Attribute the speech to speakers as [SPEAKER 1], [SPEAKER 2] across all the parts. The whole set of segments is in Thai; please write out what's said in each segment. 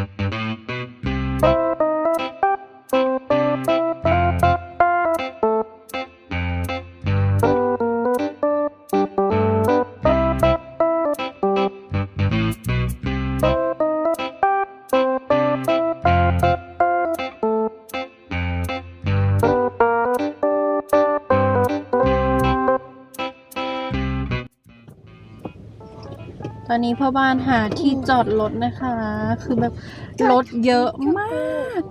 [SPEAKER 1] Thank you. อนนี้พ่อบ้านหาที่จอดรถนะคะ คือแบบรถเยอะมาก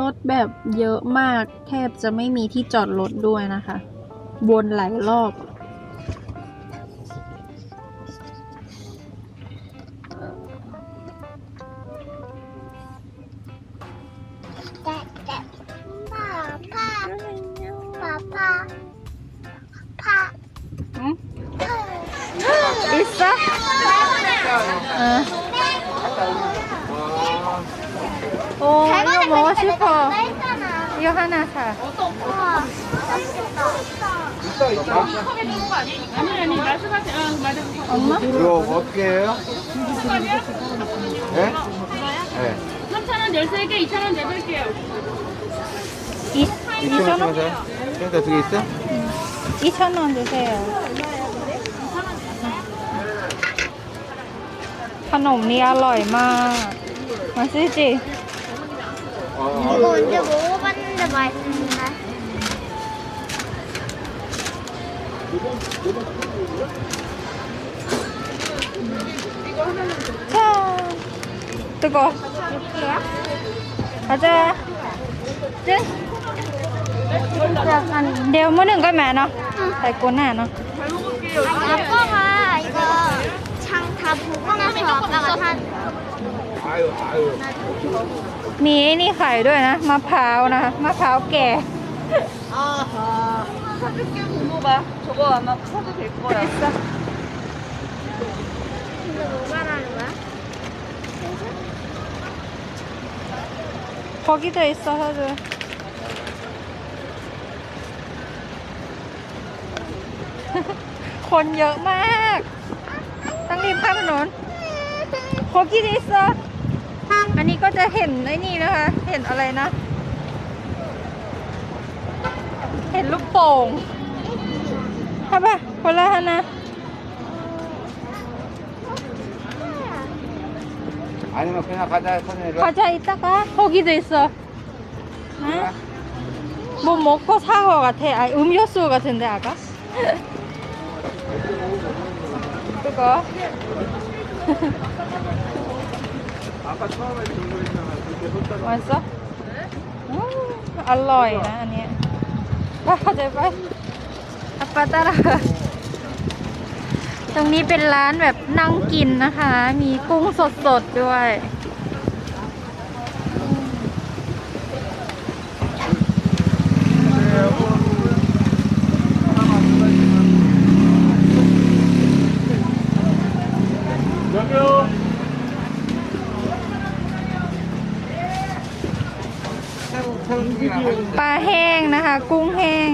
[SPEAKER 1] รถแบบเยอะมาก แทบจะไม่มีที่จอดรถด้วยนะคะ วนหลายรอบ 이거 하나 사. 엄마?
[SPEAKER 2] 이거 어떻게 해요? 네? 네.
[SPEAKER 3] 3,000원 13개, 2,000원 내볼게요.
[SPEAKER 1] 이,
[SPEAKER 2] 2천
[SPEAKER 1] 2,000원?
[SPEAKER 2] 원 주세요. 좀 두개 있어?
[SPEAKER 1] 2,000원 주세요. ขนมนี้อร่อยมาก มาซื้อจิ
[SPEAKER 4] 먹어봤는데 맛있는데.
[SPEAKER 1] 자, 뜨거. 가자. 네. 약간 내일 먹는 거 많아. 달고나 너.
[SPEAKER 4] 아빠가 이거 장 다 보고 나서 아빠가 산.
[SPEAKER 2] 아유, 아유.
[SPEAKER 1] มีไอ้นี่ขายด้วยนะมะพร้าวนะคะมะพร้าวแก่
[SPEAKER 3] 사줄게 고모가 저거 아마 사도 될 거야.
[SPEAKER 1] 있어.
[SPEAKER 4] 이거 뭐 말하는 거야?
[SPEAKER 1] 거기도 있어 사줄.คนเยอะมากต้องรีบข้ามถนน 거기도 있어 อันนี้ก็จะเห็นไอ้นี่นะคะ เห็นอะไรนะ เห็นลูกโป่งใช่ปะคนละฮะนะ
[SPEAKER 2] 아니면 그냥 가자, 손에 이거.
[SPEAKER 1] 과자 있다가 거기도 있어. 응? 뭐 먹고 산 거 같아. 아, 음료수 같은데 아까? 그거.
[SPEAKER 2] 아까 처음에 들고 있잖아. 그렇게 쏟다가.
[SPEAKER 1] 맛있어? 음, อร่อยนะอันเนี้ยไปเข้าใจไปอาปาตาลาตรงนี้เป็นร้านแบบนั่งกินนะคะ มีกุ้งสดๆด้วย คะ กุ้งแห้ง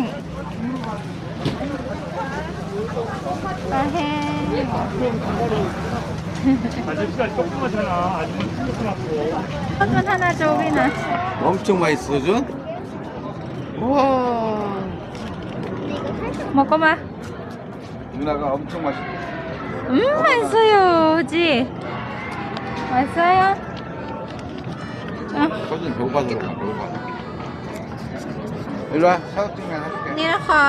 [SPEAKER 1] ปลาแห้ง
[SPEAKER 5] 아저씨가 조그맣잖아. 아줌마 조그맣고.
[SPEAKER 1] ต้นมันทานาโจวินะ
[SPEAKER 2] 엄청 맛있어, 준? 우와.
[SPEAKER 1] มอกก็มา
[SPEAKER 2] 누나가 엄청 맛있어.
[SPEAKER 1] อืม맛있어요 지 맛있어요 아,
[SPEAKER 2] 서준 배고파서 그런가, 배고파. 일로 와, 사각증면 해줄게.
[SPEAKER 1] นี่นะคะ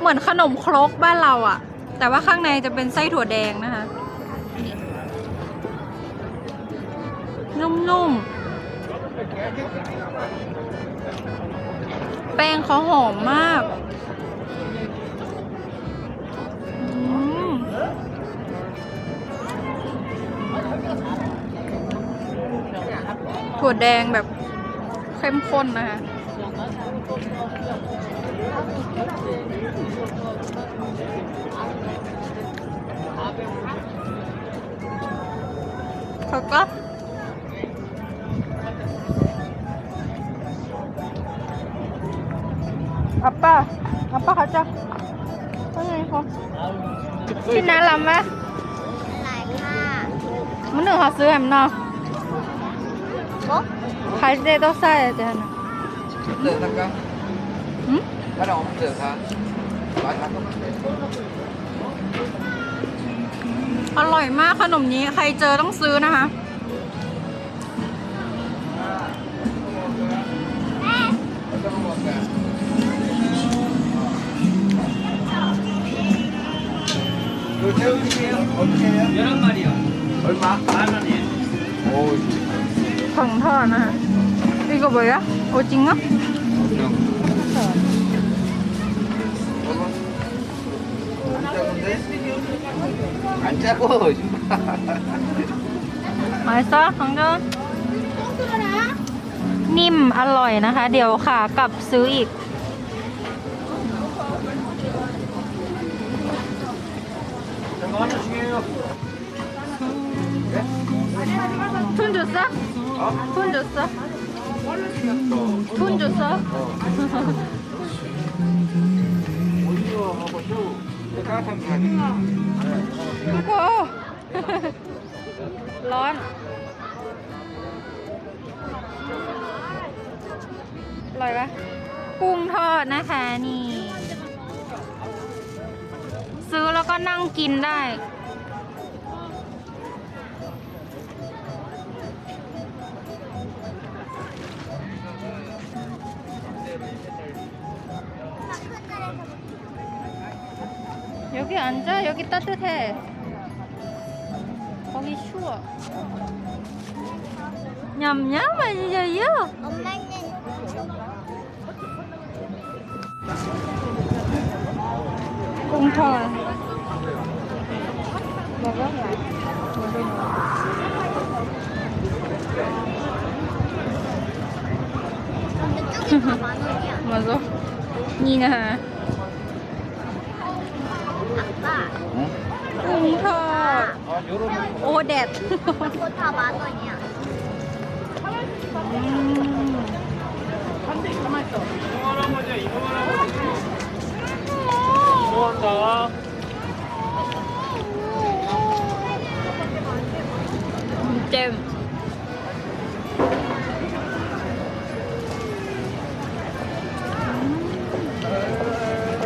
[SPEAKER 1] เหมือนขนมครกบ้านเราอะแต่ว่าข้างในจะเป็นไส้ถั่วแดงนะคะ นุ่มๆ แป้งเขาหอมมาก อืมถั่วแดงแบบเข้มข้นนะคะ thật quá 아빠, 아빠 가자. 선생님, 거. 신나, 람마? 문은 가수, 엠나.
[SPEAKER 4] 뭐?
[SPEAKER 1] 갈 때도 싸야 돼, 하나.
[SPEAKER 6] 네, 잠깐.
[SPEAKER 1] 응?
[SPEAKER 6] 사람 없어요, 다. 많이 안 먹었어요.
[SPEAKER 1] อร่อยมากขนมนี้ ใครเจอต้องซื้อนะคะ
[SPEAKER 6] 어떤 거 먹을까요? 이거 태우기예요? 어떻게 해요?
[SPEAKER 2] 11마리요.
[SPEAKER 6] 얼마?
[SPEAKER 2] 만 원이에요.
[SPEAKER 6] 오,
[SPEAKER 1] ของทอดนะคะ이거 뭐야? 오징어?
[SPEAKER 6] 그냥. 안 작어,
[SPEAKER 1] 맛있어? 강전? นิ่มอร่อยนะคะ เดี๋ยวขากลับซื้ออีก
[SPEAKER 2] 잠깐 하나 중요해요.
[SPEAKER 1] 돈 줬어? 돈 줬어? 돈 줬어?
[SPEAKER 2] 오징어 하고 새우.
[SPEAKER 6] 따뜻 한 거 가지고.
[SPEAKER 1] 무거워. 런. อร่อยปะกุ้งทอดนะคะนี่ ซื้อแล้วก็นั่งกินได้ 여기 앉아. 여기 따뜻해. 거기 추워. 냠냠 맛있어요.
[SPEAKER 4] 엄마는
[SPEAKER 1] 꽁털. 먹어?
[SPEAKER 4] 근데 쪽이 다만 원이야.
[SPEAKER 1] 맞아. 니나.
[SPEAKER 4] 아빠,
[SPEAKER 1] 꽁털.
[SPEAKER 6] 어,
[SPEAKER 1] 오뎃.
[SPEAKER 4] 이거 다만 원이야.
[SPEAKER 1] 한대 가만 있어.
[SPEAKER 2] 이거 할아버지야, 이거 할아버지. 이거 한다.
[SPEAKER 1] 잼.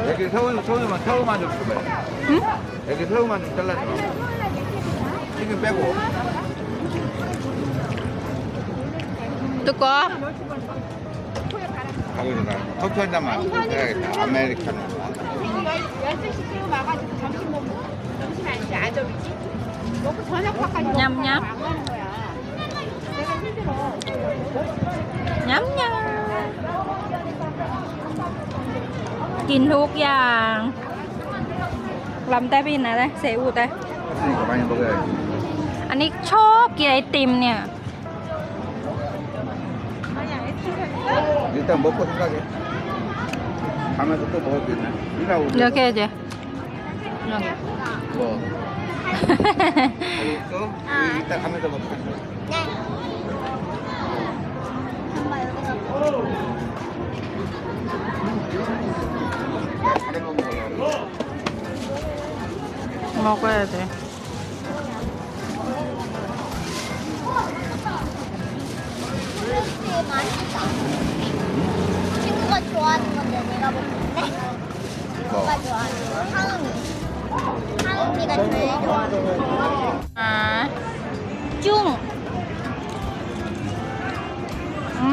[SPEAKER 6] 애기 새우만 새우만 좀 줘봐요.
[SPEAKER 1] 응?
[SPEAKER 6] 애기 새우만 좀 잘라줘. 튀김 빼고.
[SPEAKER 1] 뜨거?
[SPEAKER 6] 거기다가 커피 한 잔만 해야겠다. 아메리카노.
[SPEAKER 3] 12시 쯤 와가지고 점심 먹고 점심 아니지 아점이지 먹고 저녁 밥까지 먹고
[SPEAKER 1] 냠냠.
[SPEAKER 3] 안 가는 거야 내가 힘들어
[SPEAKER 1] 냠냠 กินทุกอย่างลำแต่พี่นะได้เสอูได้
[SPEAKER 6] 했으니까 많이 먹어야지.
[SPEAKER 1] อันนี้ชอบกินไอติมเนี่ย
[SPEAKER 6] 일단 먹고 생각해. 가면서 또 먹을 게 있나? 일하고.
[SPEAKER 1] 이렇게 해야지
[SPEAKER 6] 뭐. 또 이따 가면서 먹자.
[SPEAKER 4] 네. 엄마 여기서
[SPEAKER 6] 다른 거 먹어.
[SPEAKER 1] 먹어야 돼
[SPEAKER 4] 맛있다. 친구가 좋아하는 건데 내가 먹는데
[SPEAKER 6] 뭐.
[SPEAKER 4] 누가 좋아하는 거? 하은이. 하은이가 제일 좋아하는 거.
[SPEAKER 1] อ่าจุ้งอื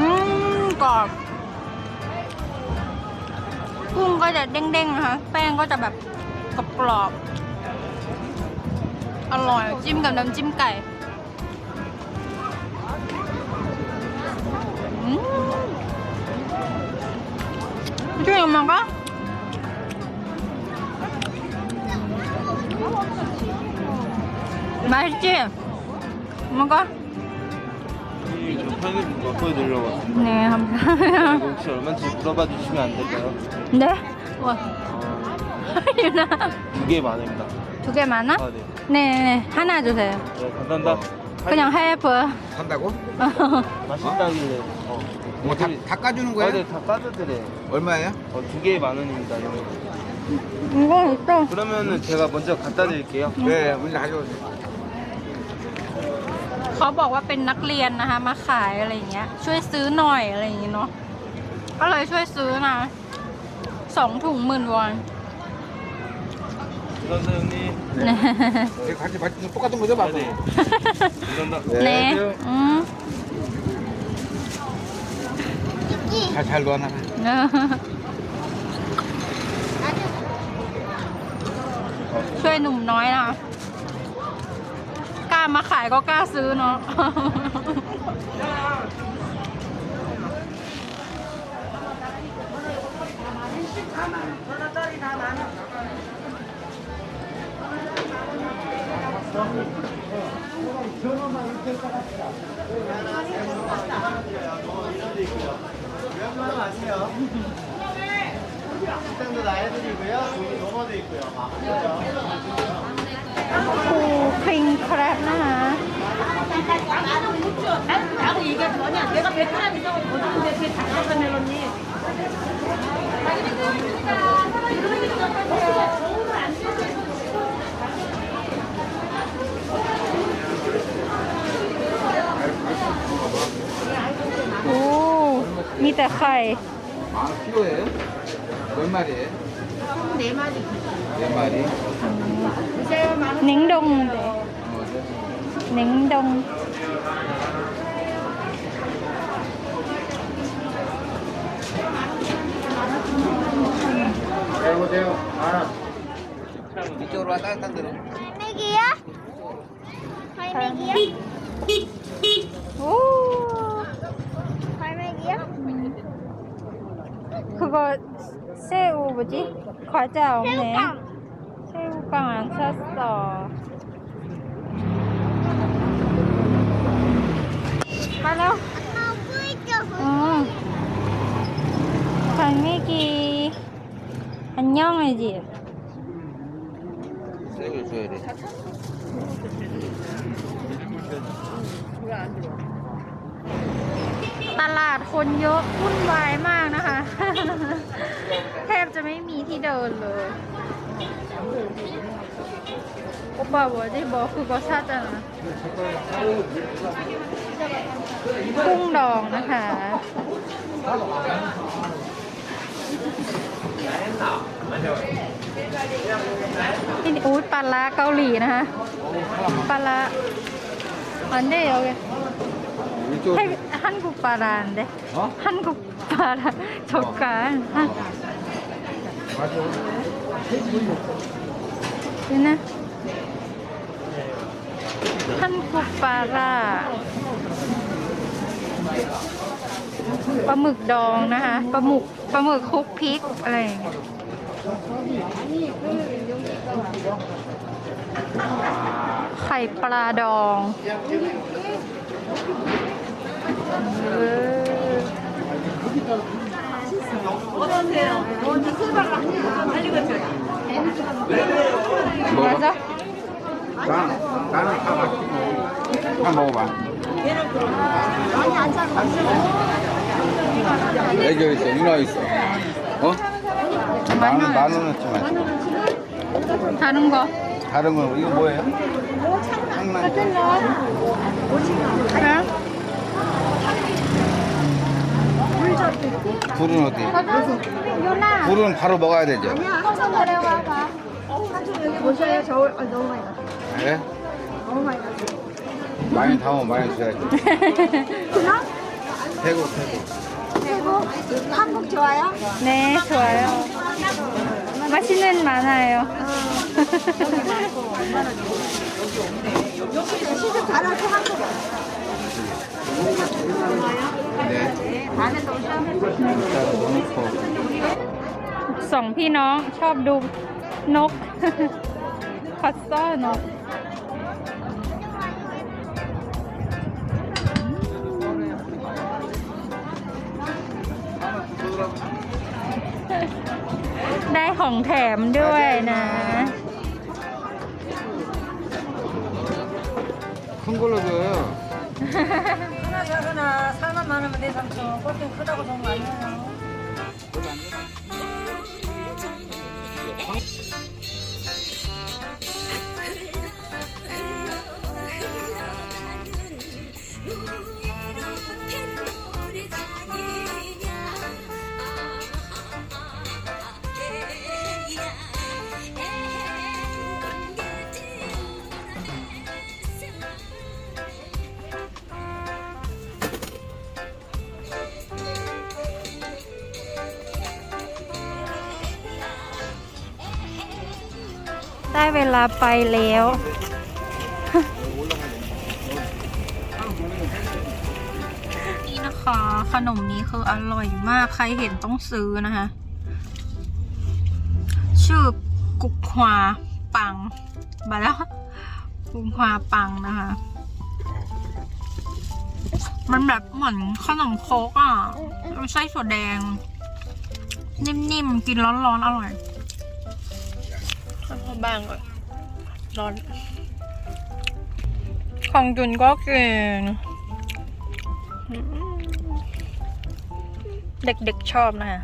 [SPEAKER 1] มกรอบ กุ้งก็จะเด้งๆนะคะ แป้งก็จะแบบกรอบๆอร่อย จิ้มกับน้ำจิ้มไก่ 어떻게 엄마가? 맛있지? 엄마가? 네, 감사합니다.
[SPEAKER 2] 혹시 얼마인지 물어봐 주시면 안 될까요?
[SPEAKER 1] 네? 와, 어, 유나.
[SPEAKER 2] 두개 많습니다
[SPEAKER 1] 두 개 많아?
[SPEAKER 2] 아, 네.
[SPEAKER 1] 네네네. 하나 주세요.
[SPEAKER 2] 네, 감사합니다.
[SPEAKER 1] 그냥 하이프.
[SPEAKER 6] 산다고?
[SPEAKER 2] 맛있다길래 어.
[SPEAKER 6] 어, 다, 다 까주는 거야?
[SPEAKER 2] 아, 네, 다 까져드려.
[SPEAKER 6] 얼마예요?
[SPEAKER 2] 어, 두개 만원입니다, 형.
[SPEAKER 1] 이건 있어.
[SPEAKER 2] 그러면은 제가 먼저 갖다 드릴게요.
[SPEAKER 6] 네, 먼저 가져오세요.
[SPEAKER 1] เขาบอกว่าเป็นนักเรียนนะคะมาขายอะไรอย่างเงี้ย ช่วยซื้อหน่อยอะไรอย่างเงี้ยเนาะก็เลยช่วยซื้อนะสองถุงหมื่นวอน
[SPEAKER 2] 감사합니다, 형님.
[SPEAKER 6] 제가 같이 맛있는 똑같은 거죠,
[SPEAKER 2] 맞고? 네. 감사합니다.
[SPEAKER 1] เน่อืม
[SPEAKER 6] 잘잘 넣어놔.
[SPEAKER 1] เออช่วยหนุ่มน้อยนะกล้ามาขายก็กล้าซื้อเนาะ ปูคริ 이런 말 마세요. 식당도
[SPEAKER 3] 나해드리고요. 용어도 있고요. 아, 그렇죠. 오, 팽 크랩 나. 나는 우쭈. 나하고 얘기하지 마냐. 내가 베트남 이상을 거두는데 제 작가가 멜론이.
[SPEAKER 1] 자기들 있으니까 그러니까 사람이 그런 게 있다고 하세요. มีแต่ไข่
[SPEAKER 6] 만 킬로예요? 몇 마리예요?
[SPEAKER 3] 네 마리
[SPEAKER 6] 몇 마리?
[SPEAKER 1] เน้งดงเด
[SPEAKER 6] 어,
[SPEAKER 1] เน้งดง
[SPEAKER 6] 해보세요. 알아. 이쪽으로 와 따뜻한 데로.
[SPEAKER 4] 갈매기야? 갈매기야?
[SPEAKER 1] 오,
[SPEAKER 4] 갈매기야?
[SPEAKER 1] 그거 새우 뭐지? 과자 없네.
[SPEAKER 4] 새우깡.
[SPEAKER 1] 새우깡 안 샀어.
[SPEAKER 4] 뿌이죠.
[SPEAKER 1] 응. 갈매기. 안녕하지.
[SPEAKER 6] 색을 줘야 돼.
[SPEAKER 1] ตลาดคนเยอะวุ่นวายมากนะคะ แทบจะไม่มีที่เดินเลยโอ้บาวะที่บอกคือก็ชาตินะกุ้งดองนะคะนี่อู้ปลาละเกาหลีนะคะปลาละอันเดียว
[SPEAKER 6] ให้
[SPEAKER 1] 한국 바라인데
[SPEAKER 6] 어?
[SPEAKER 1] 한국 바라 젓갈 한,
[SPEAKER 6] 맞아.
[SPEAKER 1] 얘는 한국 바라 ปลาหมึกดองนะคะปลาหมึกปลาหมึกคลุกพริกอะไรอย่างเงี้ยไข่ปลาดอง
[SPEAKER 6] 어떠세요? 먼저 소다가 빨리 거쳐요.
[SPEAKER 1] 맞아?
[SPEAKER 6] 나는, 나는 다 맛있고. 다 먹어봐. 많이 안 자고. 애교 있어, 누나 있어. 어? 만 원, 만 원어치 맛
[SPEAKER 1] 다른 거.
[SPEAKER 6] 다른 거, 이거 뭐예요? 장난.
[SPEAKER 1] 그래?
[SPEAKER 6] 불은 어디?
[SPEAKER 1] 유나
[SPEAKER 6] 불은 바로 먹어야 되죠?
[SPEAKER 4] 한참 내려와봐. 보셔요. 저울 아, 너무 많이 났어.
[SPEAKER 6] 네?
[SPEAKER 4] 너무 많이 났어.
[SPEAKER 6] 많이 담으면 많이 줘야지. 대구, 대구.
[SPEAKER 4] 그리고 한국 좋아요?
[SPEAKER 1] 네 좋아요 맛있는 많아요
[SPEAKER 4] 시즌 달아서 한국
[SPEAKER 6] 네. 일단 넣고.
[SPEAKER 1] สองพี่น้องชอบดูนก คัสซ่านก ได้ของแถมด้วยนะ
[SPEAKER 6] 큰 걸로 줘요.
[SPEAKER 7] 하나 작으나 사만 많으면 내 삼촌 꽃등 크다고 돈 많아요
[SPEAKER 1] ได้เว ลาไปแล้ว นี่นะคะ ขนมนี้คืออร่อยมากใครเห็นต้องซื้อนะคะ ชื่อกุกฮวาปังมาแล้วกุกฮวาปังนะคะ มันแบบเหมือนขนมโคกอะไส้ถั่วแดง นิ่มๆ กินร้อนๆ อร่อยข้าวบางก่อน ร้อน ของจุนก็กินอืมเด็กๆชอบนะคะ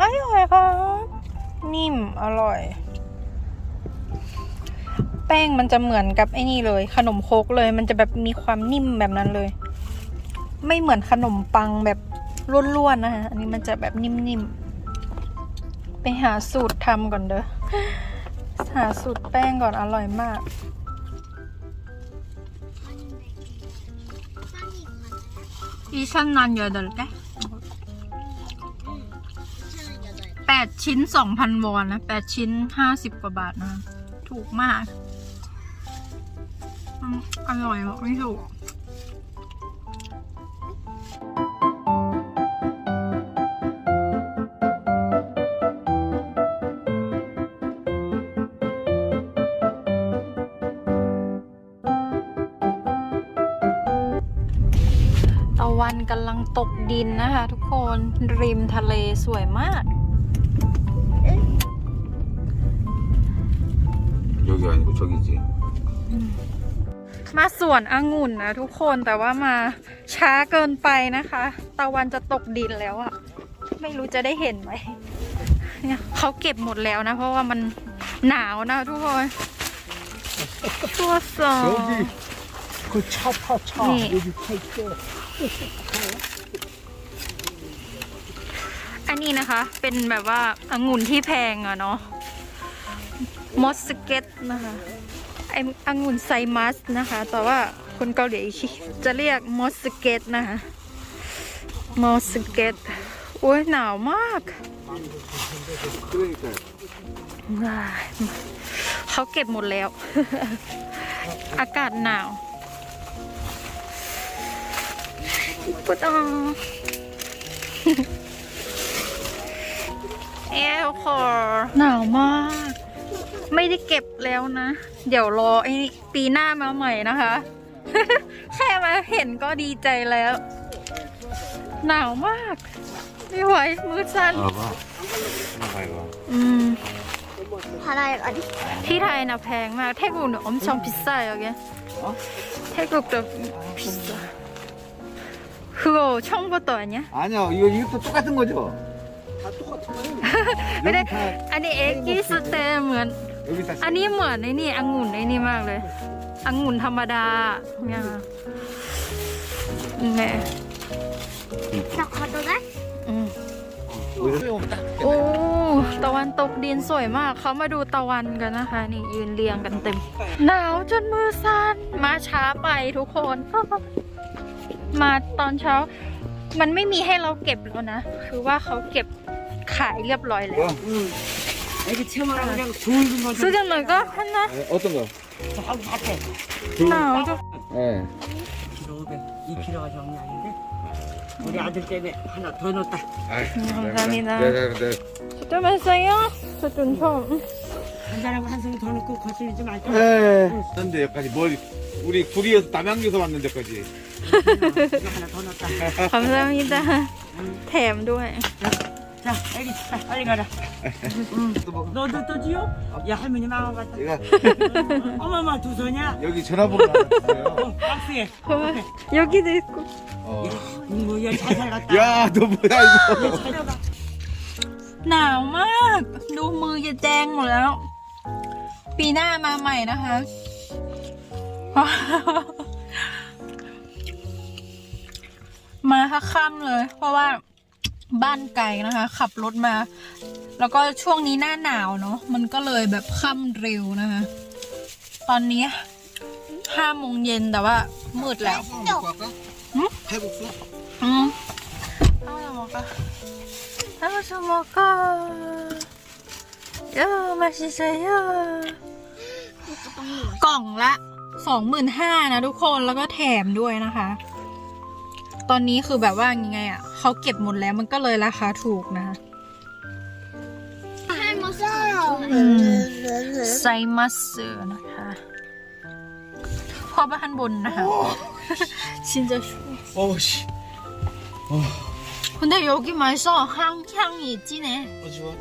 [SPEAKER 1] อร่อยครับ นิ่มอร่อย แป้งมันจะเหมือนกับไอ้นี่เลย ขนมโคกเลย มันจะแบบมีความนิ่มแบบนั้นเลย ไม่เหมือนขนมปังแบบร่วนๆนะคะอันนี้มันจะแบบนิ่มๆ ไปหาสูตรทำก่อนเด้อ หาสูตรแป้งก่อนอร่อยมากอีชั้นนันเยอะเดลแกแปดชิ้นสองพันวอนนะแปดชิ้นห้าสิบกว่าบาทนะ ถูกมากอืมอร่อยบอกไม่ถูก ดินนะคะทุกคนริมทะเลสวยมาก
[SPEAKER 6] 여기 아니고 저기지.
[SPEAKER 1] มาสวนองุ่นนะทุกคนแต่ว่ามาช้าเกินไปนะคะ ตะวันจะตกดินแล้วอะไม่รู้จะได้เห็นไหมเนี่ยเขาเก็บหมดแล้วนะ เพราะว่ามันหนาวนะทุกคนตัวสอง
[SPEAKER 2] 그 차 타, 차.
[SPEAKER 1] 네.
[SPEAKER 2] 여기 차 있
[SPEAKER 1] นี่นะคะ เป็นแบบว่าอังุ่นที่แพงอะเนาะมอสเกตนะคะไออังุ่นไซมัสนะคะ แต่ว่าคนเกาหลีจะเรียกมอสเกตนะคะมอสเกตโอ้ยหนาวมาก เขาเก็บหมดแล้ว อากาศหนาวปวดอ่อ ง เอลคอร์หนาวมาก ไม่ได้เก็บแล้วนะ เดี๋ยวรอไอ้ปีหน้ามาใหม่นะคะ แค่มาเห็นก็ดีใจแล้ว หนาวมาก ไม่ไหวมือสั่น
[SPEAKER 6] 봐봐. 봐봐.
[SPEAKER 1] อืม
[SPEAKER 4] 바다에 어디?
[SPEAKER 1] ที่ไทยนะแพงมาก 태국은 엄청 비싸요, 여기. 태국도 비싸. 그거 처음부터 아니야?
[SPEAKER 6] 아니야, 이거 이것도 똑같은 거죠?
[SPEAKER 1] ไม่
[SPEAKER 6] ได้อั
[SPEAKER 1] นนี้เอ็กกี้สเตมเห
[SPEAKER 6] มือน
[SPEAKER 1] อันนี้เหมือนในนี่องุ่นในนี่มากเลยองุ่นธรรมดาเนี่ยนี่ย
[SPEAKER 4] สัก
[SPEAKER 1] คน
[SPEAKER 6] ตัวนะ
[SPEAKER 1] โอ้ตะวันตกดินสวยมากเขามาดูตะวันกันนะคะ นี่ยืนเรียงกันเต็ม หนาวจนมือสั่นมาช้าไปทุกคน มาตอนเช้า มันไม่มีให้เราเก็บแล้วนะ คือว่าเขาเก็บายเรียบร้อยแล้ว
[SPEAKER 6] 어?
[SPEAKER 7] 애기 체험하라 그냥 좋은 거
[SPEAKER 1] ซื้อกันหน่อยก็พันนะ
[SPEAKER 6] 네, 어떤 거?
[SPEAKER 7] 하고 같아.
[SPEAKER 1] หนาวจัง
[SPEAKER 6] 네.
[SPEAKER 7] 1kg 500, 2kg가 정량인데 우리 아들 때문에 하나 더 넣었다.
[SPEAKER 6] 아이,
[SPEAKER 1] 감사합니다.
[SPEAKER 6] 네, 네, 네.
[SPEAKER 1] 좀 했어요? 저좀 처음
[SPEAKER 7] 한 사람 한 송이 더 넣고 거슬리지 말자.
[SPEAKER 6] 네. 근데 여기까지 머리 우리 둘이어서 남양주에서 왔는 데까지.
[SPEAKER 7] 이거 하나 더 넣었다.
[SPEAKER 1] 감사합니다 แถมด้วย
[SPEAKER 7] 자, 애기 자, 빨리 가라.
[SPEAKER 6] 또 뭐,
[SPEAKER 7] 너도 또 지요? 야 할머니 마음 같다.
[SPEAKER 6] 제가
[SPEAKER 7] 어머머 두 손이야.
[SPEAKER 6] 여기 전화번호 하나 주세요.
[SPEAKER 7] 어, 박스에.
[SPEAKER 1] 여기도 있고
[SPEAKER 6] 어.
[SPEAKER 7] 뭐야 잘 살았다.
[SPEAKER 6] 야, 너 뭐야 이거?
[SPEAKER 7] 차려가.
[SPEAKER 1] หนาวมาก ดูมือจะแจงหมดแล้ว ปีหน้ามาใหม่นะคะ มาค่ำๆเลย เพราะว่า บ้านไกลนะคะ ขับรถมา แล้วก็ช่วงนี้หน้าหนาวเนาะมันก็เลยแบบค่ำเร็วนะคะ ตอนนี้ห้าโมงเย็นแต่ว่ามืดแล้ว
[SPEAKER 6] ให้บุก
[SPEAKER 1] แล้วอืมห้โห้โมก็เยะมาชิเซเยอะกล่องละสองหมื่นห้านะทุกคนแล้วก็แถมด้วยนะคะ ตอนนี้คือแบบว่ายังไงอะ เขาเก็บหมดแล้วมันก็เลยราคาถูกนะคะ
[SPEAKER 4] ให้มาใส่
[SPEAKER 1] อืม ไซมัสเซอร์นะคะพอบ้านบนนะคะ ชินจะชู
[SPEAKER 6] 어우 씨.
[SPEAKER 1] 근데 여기 맛있어 향 향이 진해
[SPEAKER 6] 어 좋아.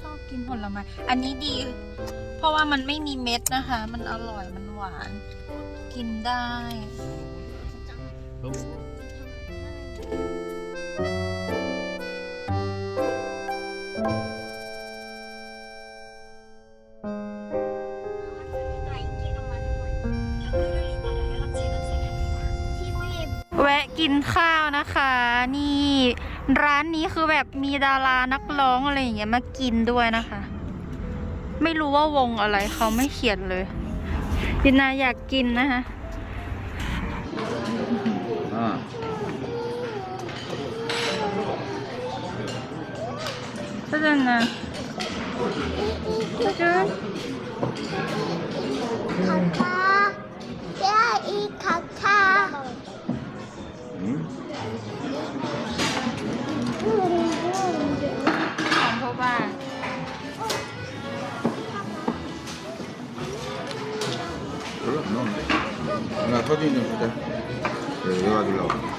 [SPEAKER 1] ชอบกินผลไม้ อันนี้ดี เพราะว่ามันไม่มีเม็ดนะคะ มันอร่อย มันหวาน กินได้ แวะกินข้าวนะคะ นี่ร้านนี้คือแบบมีดารานักร้องอะไรอย่างเงี้ยมากินด้วยนะคะ ไม่รู้ว่าวงอะไรเขาไม่เขียนเลยยินาอยากกินนะคะ 하잖아. 쭈쭈.
[SPEAKER 4] 가카. 야, 이 가카.
[SPEAKER 1] 봐봐.
[SPEAKER 6] 별로 안 나오네. 나 서진이 좀
[SPEAKER 1] 보자. 네, 여기
[SPEAKER 6] 가지려고.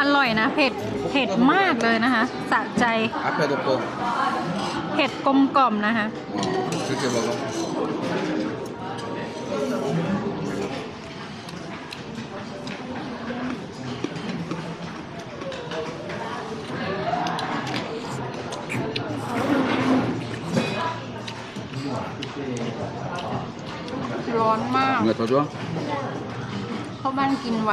[SPEAKER 1] อร่อยนะ เผ็ด เผ็ดมากเลยนะคะสะใจ เผ็ดกลมกล่อมนะคะร้อนมาก
[SPEAKER 6] เหงื่อ
[SPEAKER 1] ตัวจ้วงเขาบ้านกินไว